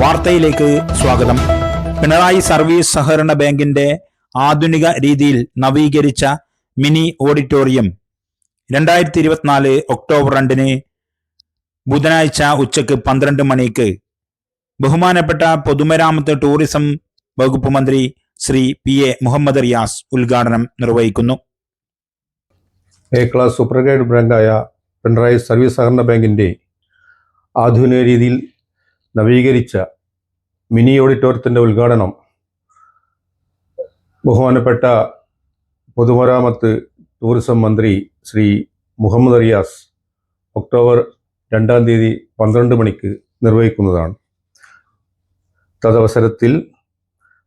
വാർത്തയിലേക്ക് സ്വാഗതം. പിണറായി സർവീസ് സഹകരണ ബാങ്കിന്റെ ആധുനിക രീതിയിൽ നവീകരിച്ച മിനി ഓഡിറ്റോറിയം രണ്ടായിരത്തി ഇരുപത്തിനാല് ഒക്ടോബർ രണ്ടിന് ബുധനാഴ്ച ഉച്ചയ്ക്ക് പന്ത്രണ്ട് മണിക്ക്. ബഹുമാനപ്പെട്ട പൊതുമരാമത്ത് ടൂറിസം വകുപ്പ് മന്ത്രി ശ്രീ പി എ മുഹമ്മദ് റിയാസ് ഉദ്ഘാടനം നിർവഹിക്കുന്നു. എ ക്ലാസ് സൂപ്രഗൈഡ് ബാങ്കായ പിണറായി സർവീസ് സഹകരണ ബാങ്കിന്റെ ആധുനിക രീതിയിൽ നവീകരിച്ച മിനി ഓഡിറ്റോറിയത്തിന്റെ ഉദ്ഘാടനം ബഹുമാനപ്പെട്ട പൊതുമരാമത്ത് ടൂറിസം മന്ത്രി ശ്രീ മുഹമ്മദ് റിയാസ് ഒക്ടോബർ രണ്ടാം തീയതി പന്ത്രണ്ട് മണിക്ക് നിർവഹിക്കുന്നതാണ്. തദവസരത്തിൽ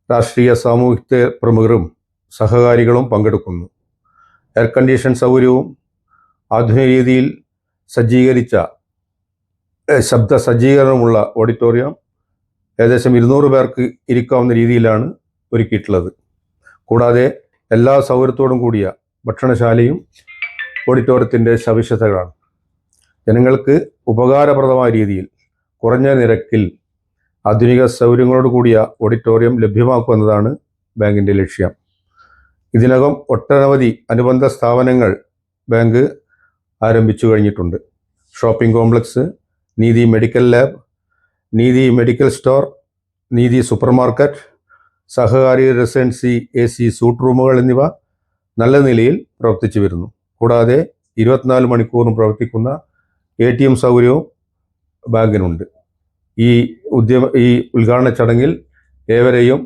രാഷ്ട്രീയ സാമൂഹിക പ്രമുഖരും സഹകാരികളും പങ്കെടുക്കുന്നു. എയർ കണ്ടീഷൻ സൗകര്യവും ആധുനിക രീതിയിൽ സജ്ജീകരിച്ച ശബ്ദ സജ്ജീകരണമുള്ള ഓഡിറ്റോറിയം ഏകദേശം ഇരുന്നൂറ് പേർക്ക് ഇരിക്കാവുന്ന രീതിയിലാണ് ഒരുക്കിയിട്ടുള്ളത്. കൂടാതെ എല്ലാ സൗകര്യത്തോടും കൂടിയ ഭക്ഷണശാലയും ഓഡിറ്റോറിയത്തിന്റെ സവിശേഷതകളാണ്. ജനങ്ങൾക്ക് ഉപകാരപ്രദമായ രീതിയിൽ കുറഞ്ഞ നിരക്കിൽ ആധുനിക സൗകര്യങ്ങളോട് കൂടിയ ഓഡിറ്റോറിയം ലഭ്യമാക്കുക എന്നതാണ് ബാങ്കിന്റെ ലക്ഷ്യം. ഇതിനകം ഒട്ടനവധി അനുബന്ധ സ്ഥാപനങ്ങൾ ബാങ്ക് ആരംഭിച്ചു കഴിഞ്ഞിട്ടുണ്ട്. Shopping complex Neethi medical lab Neethi medical store Neethi super market Sahakari residency A C suite റൂമുകൾ എന്നിവ നല്ല നിലയിൽ പ്രവർത്തിച്ചു വരുന്നു. കൂടാതെ ഇരുപത്തിനാല് മണിക്കൂറും പ്രവർത്തിക്കുന്ന എ ടി എം സൗകര്യവും ബാങ്കിനുണ്ട് ഈ ഉദ്യമ ഈ ഉദ്ഘാടന ചടങ്ങിൽ ഏവരെയും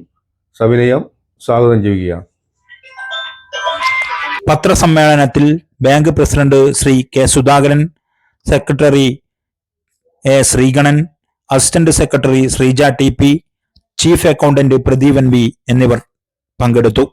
സവിനയം സ്വാഗതം ചെയ്യുകയാണ്. പത്രസമ്മേളനത്തിൽ bank president Shri K Sudhakaran secretary A Sreeganan assistant secretary Sreeja T P chief accountant Pradeepan V എന്നിവർ പങ്കെടുത്തു.